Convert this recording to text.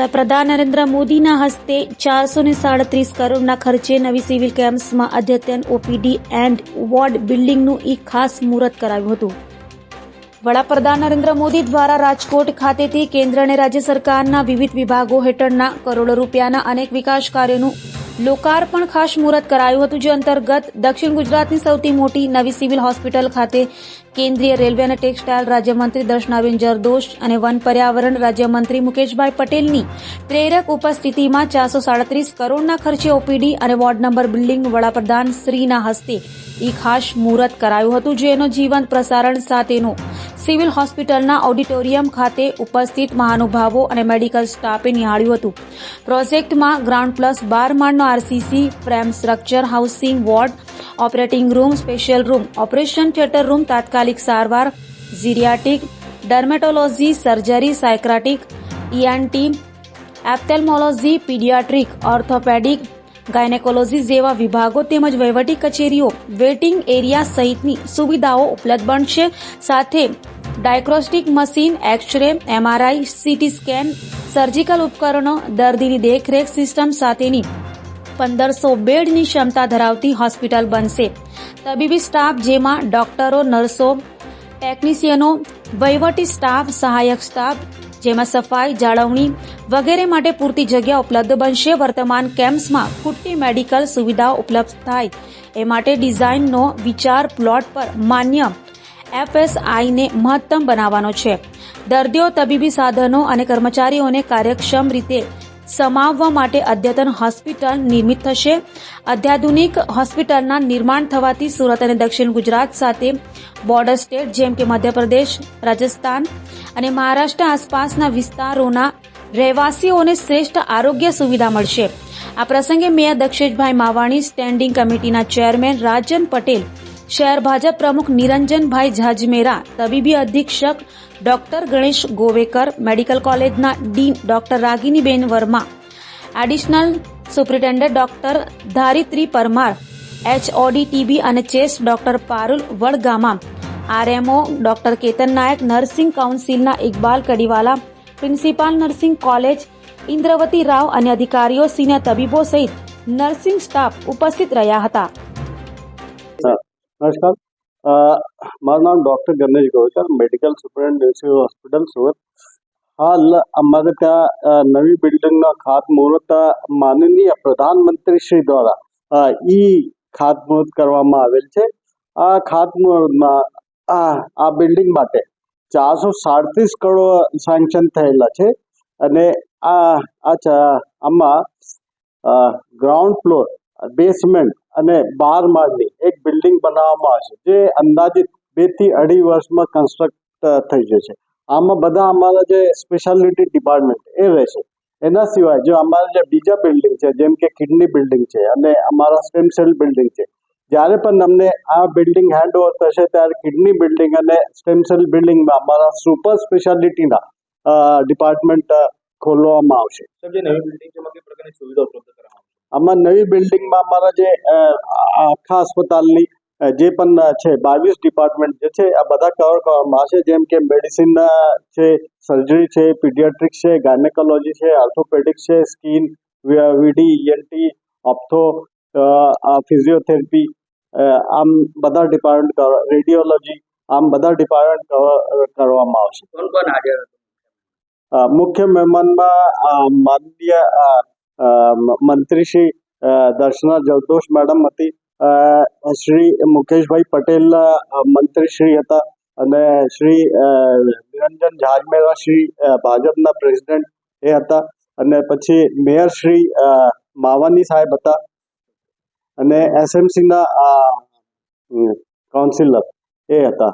વડાપ્રધાન નરેન્દ્ર મોદીના હસ્તે ચારસો ને સાડત્રીસ કરોડના ખર્ચે નવી સિવિલ કેમ્પ્સમાં અદ્યતન ઓપીડી એન્ડ વોર્ડ બિલ્ડિંગનું એક ખાસ મુહૂર્ત કરાવ્યું હતું. વડાપ્રધાન નરેન્દ્ર મોદી દ્વારા રાજકોટ ખાતેથી કેન્દ્ર અને રાજ્ય સરકારના વિવિધ વિભાગો હેઠળના કરોડો રૂપિયાના અનેક વિકાસ કાર્યોનું લોકાર્પણ ખાસ મુહૂર્ત કરાયું હતું, જે અંતર્ગત દક્ષિણ ગુજરાતની સૌથી મોટી નવી સિવિલ હોસ્પિટલ ખાતે કેન્દ્રીય રેલવે અને ટેક્સટાઇલ રાજ્યમંત્રી દર્શનાબેન જરદોશ અને વન પર્યાવરણ રાજ્યમંત્રી મુકેશભાઈ પટેલની પ્રેરક ઉપસ્થિતિમાં ચારસો સાડત્રીસ કરોડના ખર્ચે ઓપીડી અને વોર્ડ નંબર બિલ્ડિંગ વડાપ્રધાન શ્રીના હસ્તે એ ખાસ મુહૂર્ત કરાયું હતું જેનો જીવંત પ્રસારણ સાથેનો સિવિલ હોસ્પિટલના ઓડિટોરિયમ ખાતે ઉપસ્થિત મહાનુભાવો અને મેડિકલ સ્ટાફે નિહાળ્યું હતું. પ્રોજેક્ટમાં ગ્રાઉન્ડ પ્લસ બાર માળનો RCC frame structure, housing ward, operating room, special room, operation theatre room, તાત્કાલિક સારવાર geriatric dermatology, surgery, psychiatric ENT ophthalmology paediatric, orthopaedic, gynaecology જેવા વિભાગો તેમજ વહીવટી કચેરીઓ, વેઇટિંગ એરિયા સહિતની સુવિધાઓ ઉપલબ્ધ બનશે. સાથે diagnostic machine, x-ray, MRI, CT scan, surgical ઉપકરણો, દર્દીની દેખરેખ સિસ્ટમ સાથેની પંદરસો બેડની ક્ષમતા ધરાવતી હોસ્પિટલ બનશે. તબીબી સ્ટાફ જેમાં ડોક્ટરો, નર્સો, ટેકનિશિયનો, વહીવટી સ્ટાફ, સહાયક સ્ટાફ, જેમાં સફાઈ, જાળવણી વગેરે માટે પૂરતી જગ્યા ઉપલબ્ધ બનશે. વર્તમાન કેમ્પ્સમાં ખૂટતી મેડિકલ સુવિધાઓ ઉપલબ્ધ થાય. એ માટે ડિઝાઇનનો વિચાર પ્લોટ પર માન્ય એફએસઆઈને મહત્તમ બનાવવાનો છે. દર્દીઓ, તબીબી સાધનો અને કર્મચારીઓને કાર્યક્ષમ રીતે સમાવવા માટે અદ્યતન હોસ્પિટલ નિર્મિત થશે. અત્યાધુનિક હોસ્પિટલના નિર્માણ થવાથી સુરત અને દક્ષિણ ગુજરાત સાથે બોર્ડર સ્ટેટ જેમ કે મધ્યપ્રદેશ, રાજસ્થાન અને મહારાષ્ટ્ર આસપાસના વિસ્તારોના રહેવાસીઓને શ્રેષ્ઠ આરોગ્ય સુવિધા મળશે. આ પ્રસંગે મેયર દક્ષેશભાઈ માવાણી, સ્ટેન્ડિંગ કમિટીના ચેરમેન રાજન પટેલ શહેર ભાજપ પ્રમુખ નિરંજનભાઈ ઝાજમેરા તબીબી અધિક્ષક ડોક્ટર ગણેશ ગોવેકર, મેડિકલ કોલેજના dean doctor Raginiben Varma, additional superintendent doctor Dharitri Parmar, HOD TB અને chest doctor Parul Vadgama, RMO doctor Ketan Nayak, nursing કાઉન્સિલના Iqbal Kadiwala, principal nursing college, Indravati Rao અને અધિકારીઓ, senior તબીબો સહિત નર્સિંગ સ્ટાફ ઉપસ્થિત રહ્યા હતા. નમસ્કાર. મારું નામ doctor Ganesh Govekar medical superintendent civil hospital Surat. હાલ અમારે ત્યાં નવી બિલ્ડિંગના ખાતમુહૂર્ત માનનીય પ્રધાનમંત્રી શ્રી દ્વારા ઈ ખાતમુહૂર્ત કરવામાં આવેલ છે. આ ખાતમુહૂર્તમાં આ બિલ્ડિંગ માટે ચારસો સાડત્રીસ કરોડ સેન્કશન થયેલા છે અને આ આમાં ગ્રાઉન્ડ ફ્લોર, બેસમેન્ટ અને બાર માળની એક બિલ્ડિંગ બનાવવામાં આવશે જે અંદાજિત બેથી અઢી વર્ષમાં કન્સ્ટ્રક્ટ થઈ જશે આમાં બધા અમારા જે સ્પેશિયાલિટી ડિપાર્ટમેન્ટ એ રહેશે એના સિવાય જો અમારા જે બીજા બિલ્ડિંગ છે, જેમ કે કિડની બિલ્ડિંગ છે અને અમારા સ્ટેમ સેલ બિલ્ડિંગ છે, જ્યારે પણ અમને આ બિલ્ડિંગ હેન્ડ ઓવર થશે, ત્યારે કિડની બિલ્ડિંગ અને સ્ટેમ સેલ બિલ્ડિંગમાં અમારા સુપર સ્પેશિયાલિટીના ડિપાર્ટમેન્ટ ખોલવામાં આવશે. નવી બિલ્ડિંગ સુવિધા ઉપલબ્ધ આમાં નવી બિલ્ડિંગમાં અમારા જે આખા અસ્પતાલની જે પણ છે બાવીસ ડિપાર્ટમેન્ટ જે છે આ બધા કવર કરવામાં આવશે. જેમ કે મેડિસિન છે સર્જરી છે પીડિયાટ્રિક છે ગાયનેકોલોજી છે ઓર્થોપેડિક છે skin VD ENT ophtho physiotherapy આમ બધા ડિપાર્ટમેન્ટ રેડિયોલોજી આમ બધા ડિપાર્ટમેન્ટ કરવામાં આવશે. મુખ્ય મહેમાનમાં માનનીય મંત્રી શ્રી દર્શના જરદોશ મેડમ હતી. શ્રી મુકેશભાઈ પટેલ મંત્રી શ્રી હતા અને શ્રી નિરંજન ઝાજમેરા શ્રી ભાજપના પ્રેસિડેન્ટ એ હતા. અને પછી મેયર શ્રી માવાની સાહેબ હતા. અને એસએમસીના કાઉન્સિલર એ હતા.